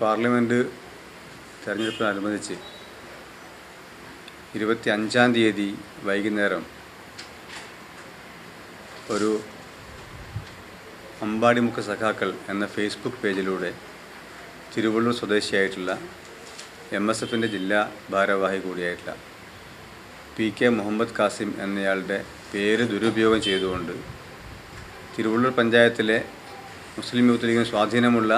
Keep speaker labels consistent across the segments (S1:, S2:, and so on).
S1: Parliament തെരഞ്ഞെടുപ്പിനനുബന്ധിച്ച് ഇരുപത്തി അഞ്ചാം തീയതി വൈകുന്നേരം ഒരു അമ്പാടിമുഖ സഖാക്കൾ എന്ന ഫേസ്ബുക്ക് പേജിലൂടെ തിരുവള്ളൂർ സ്വദേശിയായിട്ടുള്ള എം എസ് എഫിന്റെ ജില്ലാ ഭാരവാഹി കൂടിയായിട്ടുള്ള പി കെ മുഹമ്മദ് കാസിം എന്നയാളുടെ പേര് ദുരുപയോഗം ചെയ്തുകൊണ്ട് തിരുവള്ളൂർ പഞ്ചായത്തിലെ മുസ്ലിം യൂത്ത് ലീഗിന് സ്വാധീനമുള്ള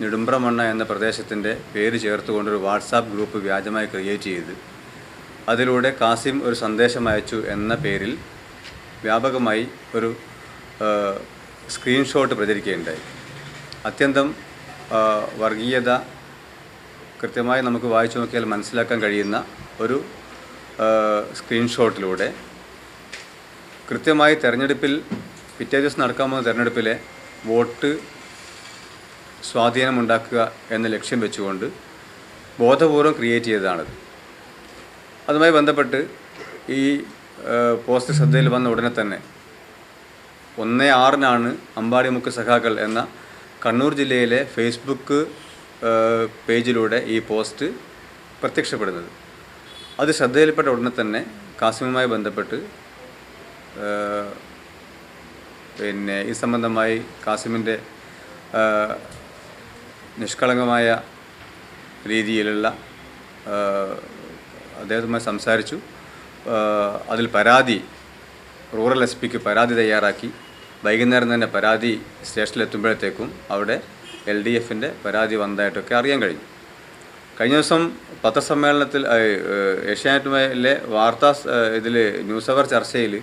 S1: നെടുമ്പ്രമണ്ണ എന്ന പ്രദേശത്തിന്റെ പേര് ചേർത്തുകൊണ്ടൊരു വാട്സാപ്പ് ഗ്രൂപ്പ് വ്യാജമായി ക്രിയേറ്റ് ചെയ്ത് അതിലൂടെ കാസിം ഒരു സന്ദേശം അയച്ചു എന്ന പേരിൽ വ്യാപകമായി ഒരു സ്ക്രീൻഷോട്ട് പ്രചരിക്കുകയുണ്ടായി. അത്യന്തം വർഗീയത കൃത്യമായി നമുക്ക് വായിച്ചു നോക്കിയാൽ മനസ്സിലാക്കാൻ കഴിയുന്ന ഒരു സ്ക്രീൻഷോട്ടിലൂടെ കൃത്യമായി തെരഞ്ഞെടുപ്പിൽ പിറ്റേ ദിവസം നടക്കാൻ പോകുന്ന തെരഞ്ഞെടുപ്പിലെ വോട്ട് സ്വാധീനമുണ്ടാക്കുക എന്ന ലക്ഷ്യം വെച്ചുകൊണ്ട് ബോധപൂർവം ക്രിയേറ്റ് ചെയ്തതാണത്. അതുമായി ബന്ധപ്പെട്ട് ഈ പോസ്റ്റ് ശ്രദ്ധയിൽ വന്ന ഉടനെ തന്നെ ഒന്ന് ആറിനാണ് അമ്പാടിമുക്ക് സഖാക്കൾ എന്ന കണ്ണൂർ ജില്ലയിലെ ഫേസ്ബുക്ക് പേജിലൂടെ ഈ പോസ്റ്റ് പ്രത്യക്ഷപ്പെടുന്നത്. അത് ശ്രദ്ധയിൽപ്പെട്ട ഉടനെ തന്നെ കാസിമുമായി ബന്ധപ്പെട്ട് പിന്നെ ഈ സംബന്ധമായി കാസിമിന്റെ നിഷ്കളങ്കമായ രീതിയിലുള്ള അദ്ദേഹവുമായി സംസാരിച്ചു. അതിൽ പരാതി റൂറൽ എസ് പിക്ക് പരാതി തയ്യാറാക്കി. വൈകുന്നേരം തന്നെ പരാതി സ്റ്റേഷനിലെത്തുമ്പോഴത്തേക്കും അവിടെ എൽ ഡി എഫിന്റെ പരാതി വന്നതായിട്ടൊക്കെ അറിയാൻ കഴിഞ്ഞു. കഴിഞ്ഞ ദിവസം പത്രസമ്മേളനത്തിൽ ഏഷ്യാനെറ്റിലെ വാർത്താ ഇതിൽ ന്യൂസ് അവർ ചർച്ചയിൽ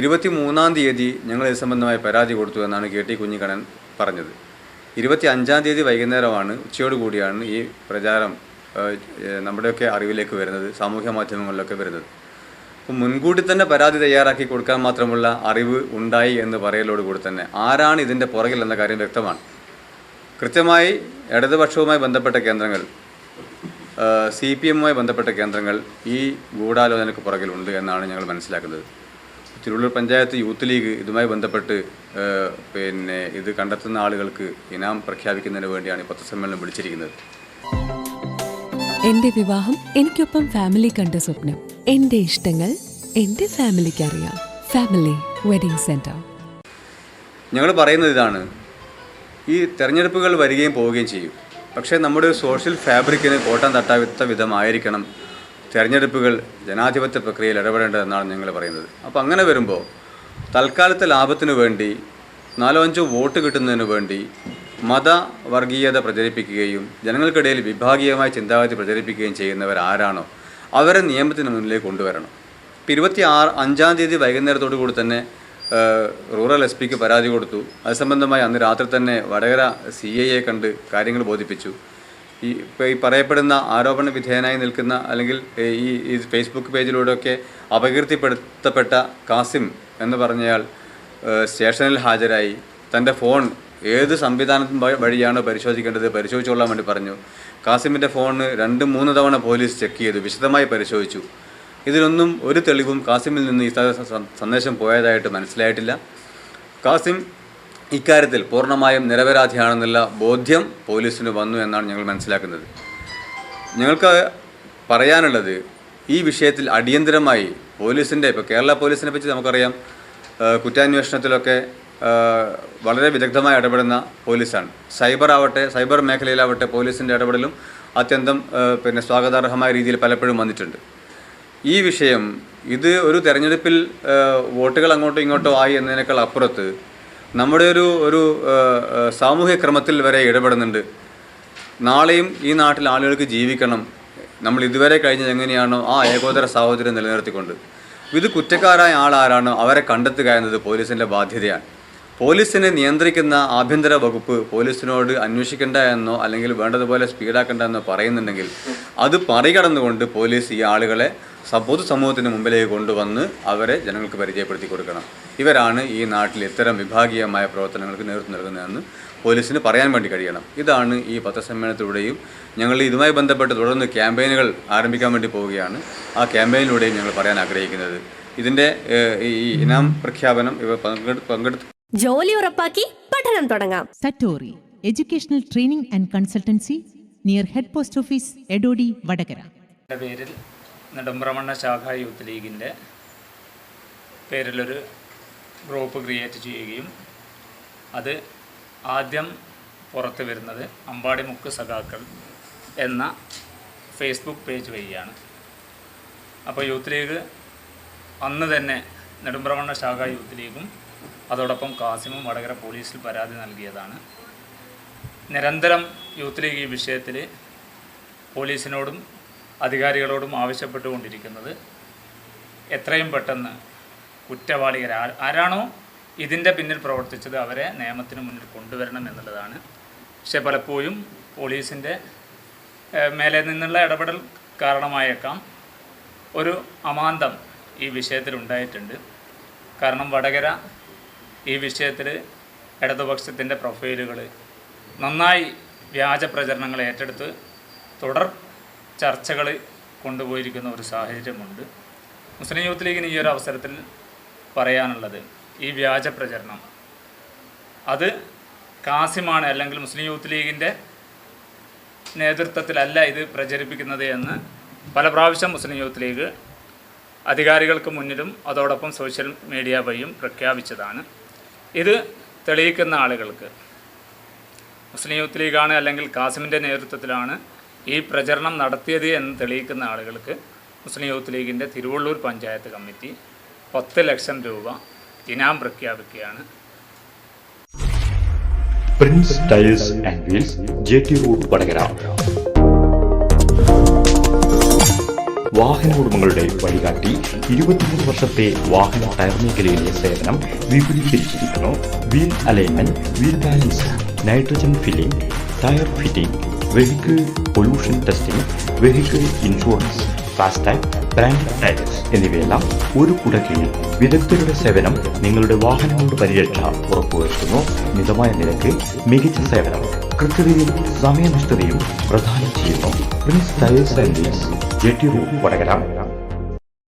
S1: ഇരുപത്തി മൂന്നാം തീയതി ഞങ്ങൾ ഇത് സംബന്ധമായി പരാതി കൊടുത്തു എന്നാണ് കെ ടി കുഞ്ഞിക്കണ്ണൻ പറഞ്ഞത്. ഇരുപത്തി അഞ്ചാം തീയതി വൈകുന്നേരമാണ് ഉച്ചയോട് കൂടിയാണ് ഈ പ്രചാരം നമ്മുടെയൊക്കെ അറിവിലേക്ക് വരുന്നത് സാമൂഹ്യ മാധ്യമങ്ങളിലൊക്കെ വരുന്നത്. അപ്പം മുൻകൂട്ടി തന്നെ പരാതി തയ്യാറാക്കി കൊടുക്കാൻ മാത്രമുള്ള അറിവ് ഉണ്ടായി എന്ന് പറയലോട് കൂടി തന്നെ. ആരാണ് ഇതിന്റെ പുറകിൽ എന്ന കാര്യം വ്യക്തമാണ്. കൃത്യമായി ഇടതുപക്ഷവുമായി ബന്ധപ്പെട്ട കേന്ദ്രങ്ങൾ സി പി എമ്മുമായി ബന്ധപ്പെട്ട കേന്ദ്രങ്ങൾ ഈ ഗൂഢാലോചനയ്ക്ക് പുറകിലുണ്ട് എന്നാണ് ഞങ്ങൾ മനസ്സിലാക്കുന്നത്. തിരുവള്ളൂർ പഞ്ചായത്ത് യൂത്ത് ലീഗ് ഇതുമായി ബന്ധപ്പെട്ട് പിന്നെ ഇത് കണ്ടെത്തുന്ന ആളുകൾക്ക് ഇനാം പ്രഖ്യാപിക്കുന്നതിന് വേണ്ടിയാണ് ഈ പത്രസമ്മേളനം വിളിച്ചിരിക്കുന്നത്.
S2: എന്റെ വിവാഹം എനിക്കൊപ്പം ഫാമിലി കണ്ട സ്വപ്നം. എന്റെ ഇഷ്ടങ്ങൾ എന്റെ ഫാമിലിക്ക് അറിയാം. Family wedding centre.
S1: ഞങ്ങൾ പറയുന്നത് ഇതാണ്. ഈ തെരഞ്ഞെടുപ്പുകൾ വരികയും പോവുകയും ചെയ്യും. പക്ഷേ നമ്മുടെ ഒരു സോഷ്യൽ ഫാബ്രിക്കിന് കോട്ടം തട്ടാത്ത വിധമായിരിക്കണം തെരഞ്ഞെടുപ്പുകൾ ജനാധിപത്യ പ്രക്രിയയിൽ ഇടപെടേണ്ടതെന്നാണ് ഞങ്ങൾ പറയുന്നത്. അപ്പോൾ അങ്ങനെ വരുമ്പോൾ തൽക്കാലത്തെ ലാഭത്തിന് വേണ്ടി നാലോ അഞ്ചോ വോട്ട് കിട്ടുന്നതിന് വേണ്ടി മത വർഗീയത പ്രചരിപ്പിക്കുകയും ജനങ്ങൾക്കിടയിൽ വിഭാഗീയമായ ചിന്താഗതി പ്രചരിപ്പിക്കുകയും ചെയ്യുന്നവർ ആരാണോ അവരെ നിയമത്തിന് മുന്നിലേക്ക് കൊണ്ടുവരണം. ഇപ്പം ഇരുപത്തി ആറ് അഞ്ചാം തീയതി വൈകുന്നേരത്തോടു കൂടി തന്നെ റൂറൽ എസ് പിക്ക് പരാതി കൊടുത്തു. അത് സംബന്ധമായി അന്ന് രാത്രി തന്നെ വടകര സി ഐയെ കണ്ട് കാര്യങ്ങൾ ബോധിപ്പിച്ചു. ഈ ഈ പറയപ്പെടുന്ന ആരോപണ വിധേയനായി നിൽക്കുന്ന അല്ലെങ്കിൽ ഈ ഈ ഫേസ്ബുക്ക് പേജിലൂടെയൊക്കെ അപകീർത്തിപ്പെടുത്തപ്പെട്ട കാസിം എന്ന് പറഞ്ഞയാൾ സ്റ്റേഷനിൽ ഹാജരായി. തന്റെ ഫോൺ ഏത് സംവിധാന വഴിയാണ് പരിശോധിക്കേണ്ടത് പരിശോധിച്ചോളാൻ വേണ്ടി പറഞ്ഞു. കാസിമിന്റെ ഫോണ് രണ്ട് മൂന്ന് തവണ പോലീസ് ചെക്ക് ചെയ്തു വിശദമായി പരിശോധിച്ചു. ഇതിനൊന്നും ഒരു തെളിവും കാസിമിൽ നിന്ന് ഈ സന്ദേശം പോയതായിട്ട് മനസ്സിലായിട്ടില്ല. കാസിം ഇക്കാര്യത്തിൽ പൂർണമായും നിരപരാധിയാണെന്നുള്ള ബോധ്യം പോലീസിന് വന്നു എന്നാണ് ഞങ്ങൾ മനസ്സിലാക്കുന്നത്. ഞങ്ങൾക്ക് പറയാനുള്ളത് ഈ വിഷയത്തിൽ അടിയന്തരമായി പോലീസിന്റെ ഇപ്പോൾ കേരള പോലീസിനെ പറ്റി നമുക്കറിയാം കുറ്റാന്വേഷണത്തിലൊക്കെ വളരെ വിദഗ്ധമായി ഇടപെടുന്ന പോലീസാണ്. സൈബർ ആവട്ടെ സൈബർ മേഖലയിലാവട്ടെ പോലീസിന്റെ ഇടപെടലും അത്യന്തം പിന്നെ സ്വാഗതാർഹമായ രീതിയിൽ പലപ്പോഴും വന്നിട്ടുണ്ട്. ഈ വിഷയം ഇത് ഒരു തെരഞ്ഞെടുപ്പിൽ വോട്ടുകൾ അങ്ങോട്ടോ ഇങ്ങോട്ടോ ആയി എന്നതിനേക്കാൾ അപ്പുറത്ത് നമ്മുടെ ഒരു ഒരു സാമൂഹ്യ ക്രമത്തിൽ വരെ ഇടപെടുന്നുണ്ട്. നാളെയും ഈ നാട്ടിൽ ആളുകൾക്ക് ജീവിക്കണം. നമ്മൾ ഇതുവരെ കഴിഞ്ഞത് എങ്ങനെയാണോ ആ ഏകോദര സാഹോദര്യം നിലനിർത്തിക്കൊണ്ട്. ഇത് കുറ്റക്കാരായ ആളാരാണോ അവരെ കണ്ടെത്തുക എന്നത് പോലീസിന്റെ ബാധ്യതയാണ്. പോലീസിനെ നിയന്ത്രിക്കുന്ന ആഭ്യന്തര വകുപ്പ് പോലീസിനോട് അന്വേഷിക്കേണ്ട എന്നോ അല്ലെങ്കിൽ വേണ്ടതുപോലെ സ്പീഡാക്കേണ്ട എന്നോ പറയുന്നുണ്ടെങ്കിൽ അത് മറികടന്നുകൊണ്ട് പോലീസ് ഈ ആളുകളെ പൊതുസമൂഹത്തിന് മുമ്പിലേക്ക് കൊണ്ടുവന്ന് അവരെ ജനങ്ങൾക്ക് പരിചയപ്പെടുത്തി കൊടുക്കണം. ഇവരാണ് ഈ നാട്ടിൽ ഇത്തരം വിഭാഗീയമായ പ്രവർത്തനങ്ങൾക്ക് നേതൃത്വം നൽകുന്നതെന്ന് പോലീസിന് പറയാൻ വേണ്ടി കഴിയണം. ഇതാണ് ഈ പത്രസമ്മേളനത്തിലൂടെയും ഞങ്ങൾ ഇതുമായി ബന്ധപ്പെട്ട് തുടർന്ന് ക്യാമ്പയിനുകൾ ആരംഭിക്കാൻ വേണ്ടി പോവുകയാണ്. ആ ക്യാമ്പയിനിലൂടെയും ഞങ്ങൾ പറയാൻ ആഗ്രഹിക്കുന്നത്. ഇതിന്റെ ഈ ഇനാം പ്രഖ്യാപനം ഇവ പങ്കെടുത്തു
S3: ജോലി ഉറപ്പാക്കി പഠനം തുടങ്ങാം.
S4: Satori educational training and consultancy
S3: near head post office Edodi Vadakara.
S4: പേരിൽ നെടുമ്പ്രമണ്ണ ശാഖ യൂത്ത് ലീഗിന്റെ പേരിലൊരു ഗ്രൂപ്പ് ക്രിയേറ്റ് ചെയ്യുകയും അത് ആദ്യം പുറത്ത് വരുന്നത് അമ്പാടി മുക്ക് സഖാക്കൾ എന്ന ഫേസ്ബുക്ക് പേജ് വഴിയാണ്. അപ്പോൾ യൂത്ത് ലീഗ് അന്ന് തന്നെ നെടുമ്പ്രമണ്ണ ശാഖ യൂത്ത് ലീഗും അതോടൊപ്പം കാസിമും വടകര പോലീസിൽ പരാതി നൽകിയതാണ്. നിരന്തരം യൂത്ത് ലീഗ് ഈ വിഷയത്തിൽ പോലീസിനോടും അധികാരികളോടും ആവശ്യപ്പെട്ടുകൊണ്ടിരിക്കുന്നത് എത്രയും പെട്ടെന്ന് കുറ്റവാളികൾ ആരാണോ ഇതിന്റെ പിന്നിൽ പ്രവർത്തിച്ചത് അവരെ നിയമത്തിന് മുന്നിൽ കൊണ്ടുവരണം എന്നുള്ളതാണ്. പക്ഷെ പലപ്പോഴും പോലീസിന്റെ മേലെ നിന്നുള്ള ഇടപെടൽ കാരണമായേക്കാം. ഒരു അമാന്തം ഈ വിഷയത്തിൽ ഉണ്ടായിട്ടുണ്ട്. കാരണം വടകര ഈ വിഷയത്തിൽ ഇടതുപക്ഷത്തിന്റെ പ്രൊഫൈലുകൾ നന്നായി വ്യാജ പ്രചരണങ്ങൾ ഏറ്റെടുത്ത് തുടർ ചർച്ചകൾ കൊണ്ടുപോയിരിക്കുന്ന ഒരു സാഹചര്യമുണ്ട്. മുസ്ലിം യൂത്ത് ലീഗിന് ഈ ഒരു അവസരത്തിൽ പറയാനുള്ളത് ഈ വ്യാജ പ്രചരണം. അത് കാസിമാണ് അല്ലെങ്കിൽ മുസ്ലിം യൂത്ത് ലീഗിന്റെ നേതൃത്വത്തിലല്ല ഇത് പ്രചരിപ്പിക്കുന്നത് എന്ന് പല പ്രാവശ്യം മുസ്ലിം യൂത്ത് ലീഗ് അധികാരികൾക്ക് മുന്നിലും അതോടൊപ്പം സോഷ്യൽ മീഡിയ വഴിയും പ്രഖ്യാപിച്ചതാണ്. ഇത് തെളിയിക്കുന്ന ആളുകൾക്ക് മുസ്ലിം യൂത്ത് ലീഗാണ് അല്ലെങ്കിൽ കാസിമിന്റെ നേതൃത്വത്തിലാണ് ഈ പ്രചരണം നടത്തിയത് എന്ന് തെളിയിക്കുന്ന ആളുകൾക്ക് മുസ്ലിം യൂത്ത് ലീഗിന്റെ തിരുവള്ളൂർ പഞ്ചായത്ത് കമ്മിറ്റി പത്ത് ലക്ഷം രൂപ ഇനാം പ്രഖ്യാപിക്കുകയാണ്.
S5: Prince tiles and wheels J T road Vadakara. വാഹന ഉടമകളുടെ വഴികാട്ടി ഇരുപത്തിമൂന്ന് വർഷത്തെ വാഹന ടയർ മേഖലയിലെ സേവനം വിപുലീകരിച്ചിരിക്കുന്നു. Wheel alignment wheel balance nitrogen filling tyre fitting vehicle pollution testing vehicle insurance FASTag brand tyres എന്നിവയെല്ലാം ഒരു കുടക്കീഴിൽ വിദഗ്ധരുടെ സേവനം നിങ്ങളുടെ വാഹനങ്ങളുടെ പരിരക്ഷ ഉറപ്പുവരുത്തുന്നു. മിതമായ നിരക്ക് മികച്ച സേവനം കൃത്യതയും സമയനിഷ്ഠതയും പ്രദാനം ചെയ്യുന്നു. Prince tyres and wheels jetty room Vadakara.